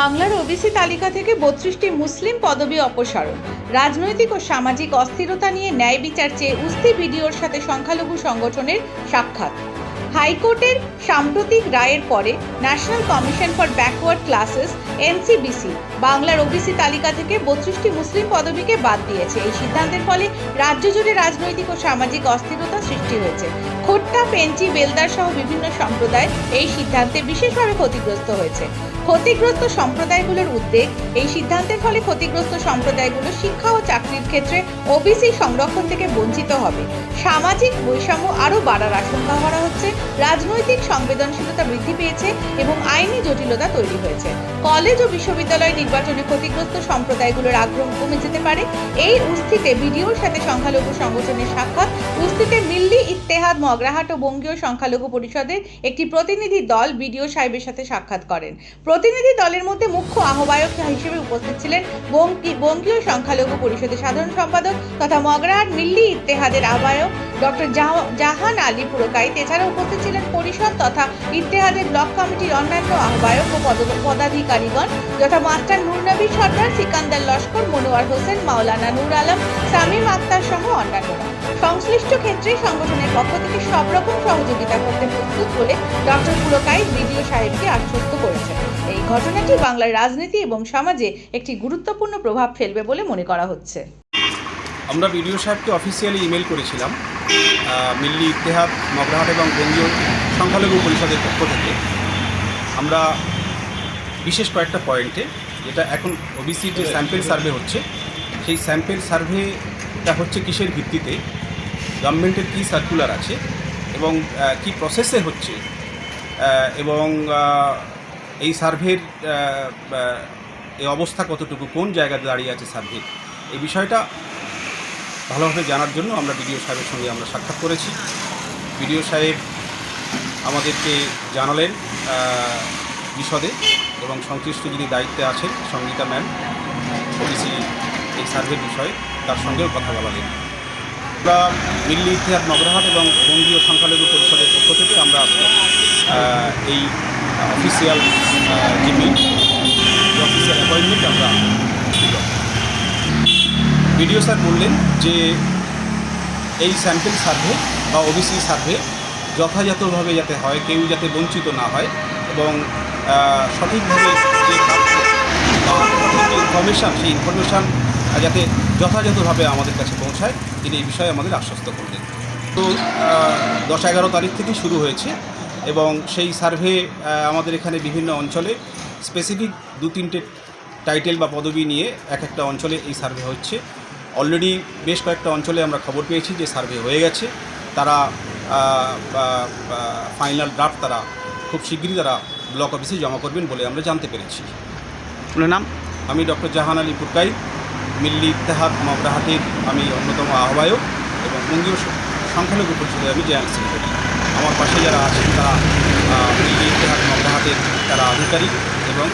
বাংলার ওবিসি তালিকা থেকে বত্রিশটি মুসলিম পদবি অপসারণ। রাজনৈতিক ও সামাজিক অস্থিরতা নিয়ে ন্যায় বিচার চেয়ে উস্তি ভিডিওর সাথে সংখ্যালঘু সংগঠনের সাক্ষাৎ। হাইকোর্টের সাম্প্রতিক রায়ের পরে national commission for backward classes, NCBC, বাংলার ওবিসি তালিকা থেকে বত্রিশটি মুসলিম পদবিকে বাদ দিয়েছে। এই সিদ্ধান্তের ফলে রাজ্য জুড়ে রাজনৈতিক ও সামাজিক অস্থিরতা সৃষ্টি হয়েছে। খোট্টা, পেঞ্চি বেলদার সহ বিভিন্ন সম্প্রদায় এই সিদ্ধান্তে বিশেষভাবে ক্ষতিগ্রস্ত হয়েছে। ক্ষতিগ্রস্ত সম্প্রদায়গুলোর উদ্বেগ, এই সিদ্ধান্তের ফলে ক্ষতিগ্রস্ত সম্প্রদায়গুলো শিক্ষা ও চাকরির ক্ষেত্রে ওবিসি সংরক্ষণ থেকে বঞ্চিত হবে। সামাজিক বৈষম্য আরও বাড়ার আশঙ্কা করা হচ্ছে, রাজনৈতিক সংবেদনশীলতা বৃদ্ধি পেয়েছে এবং আইনি জটিলতা তৈরি হয়েছে। কলেজ ও বিশ্ববিদ্যালয় নির্বাচনে ক্ষতিগ্রস্ত সম্প্রদায়গুলোর আগ্রহ কমে যেতে পারে। এই উস্থিতে বিডিওর সাথে সংখ্যালঘু সংগঠনের সাক্ষাৎ, উস্থিতে মিল্লি ইত্তেহাদ মগরাহাট ও বঙ্গীয় সংখ্যালঘু পরিষদের একটি প্রতিনিধি দল বিডিও সাহেবের সাথে সাক্ষাৎ করেন। প্রতিনিধি দলের মধ্যে মুখ্য আহ্বায়ক হিসেবে উপস্থিত ছিলেন বঙ্গী- বঙ্গীয় সংখ্যালঘু পরিষদের সাধারণ সম্পাদক তথা মগরাহাট মিল্লি ইত্তেহাদের আহ্বায়ক ডক্টর জাহান আলী পুরকাইত এছাড়া উপস্থিত ছিলেন পরিষদ তথা ইত্তেহাদের ব্লক কমিটির অন্যান্য আহ্বায়ক ও পদ- পদাধিকারীগণ যথা মাস্টার নুরনবী সর্দার, সিকান্দার লস্কর, মনোয়ার হোসেন, মাওলানা নূর আলম, সামিম আক্তার সহ অন্যান্যরা। সংশ্লিষ্ট ক্ষেত্রে সংগঠনের পক্ষ থেকে সব রকম সহযোগিতা করতে প্রস্তুত বলে ডক্টর পুরকাইত বিডিও সাহেবকে আশ্বস্ত করেছেন। এই ঘটনাটি বাংলার রাজনীতি এবং সমাজে একটি গুরুত্বপূর্ণ প্রভাব ফেলবে বলে মনে করা হচ্ছে। আমরা বিডিও সাহেবকে অফিসিয়ালি ইমেল করেছিলাম মিল্লি ইতিহাদ মগরাহাট এবং বঙ্গীয় সংখ্যালঘু পরিষদের পক্ষ থেকে। আমরা বিশেষ কয়েকটা পয়েন্টে, যেটা এখন ওবিসির যে স্যাম্পেল সার্ভে হচ্ছে, সেই স্যাম্পেল সার্ভেটা হচ্ছে কিসের ভিত্তিতে গভর্নমেন্টের কী সার্কুলার আছে, এবং কী প্রসেসে হচ্ছে এবং এই সার্ভের এই অবস্থা কতটুকু, কোন জায়গায় দাঁড়িয়ে আছে সার্ভে এই বিষয়টা ভালোভাবে জানার জন্য আমরা বিডিও সাহেবের সঙ্গে আমরা সাক্ষাৎ করেছি। বিডিও সাহেব আমাদেরকে জানালেন বিশদে এবং সংশ্লিষ্ট যিনি দায়িত্বে আছেন, সঙ্গীতা ম্যাম, ওবিসি এই সার্ভের বিষয়ে তার সঙ্গেও কথা বলালেন। আমরা দিল্লি ইতিহাস নগরহাট এবং বঙ্গীয় সংখ্যালঘু পরিষদের পক্ষ থেকে আমরা এই অফিসিয়াল যে মিট অফিসিয়াল অ্যাপয়েন্টমেন্ট আমরা দিলাম বিডিও স্যার বললেন যে এই স্যাম্পল সার্ভে বা ওবিসি সার্ভে যথাযথভাবে যাতে হয়, কেউ যাতে বঞ্চিত না হয় এবং সঠিকভাবে যে যে ইনফরমেশান সেই ইনফরমেশান যাতে যথাযথভাবে আমাদের কাছে পৌঁছায়, তিনি এই বিষয়ে আমাদের আশ্বস্ত করলেন। তো দশ এগারো তারিখ থেকেই শুরু হয়েছে এবং সেই সার্ভে আমাদের এখানে বিভিন্ন অঞ্চলে স্পেসিফিক দু তিনটে টাইটেল বা পদবি নিয়ে এক একটা অঞ্চলে এই সার্ভে হচ্ছে। অলরেডি বেশ কয়েকটা অঞ্চলে আমরা খবর পেয়েছি যে সার্ভে হয়ে গেছে। তারা ফাইনাল ড্রাফট তারা খুব শীঘ্রই তারা ব্লক অফিসে জমা করবেন বলে আমরা জানতে পেরেছি। আপনার নাম? আমি ডক্টর জাহান আলী পুরকাই মিল্লি ইত্তেহাদ মগরাহাটের আমি অন্যতম আহ্বায়ক এবং বঙ্গীয় সংখ্যালঘু পরিষদের আমি জেনারেল সেক্রেটারি। আমার পাশে যারা আছেন তারা মিল্লি ইত্তেহাদ মগরাহাটের তারা আধিকারিক এবং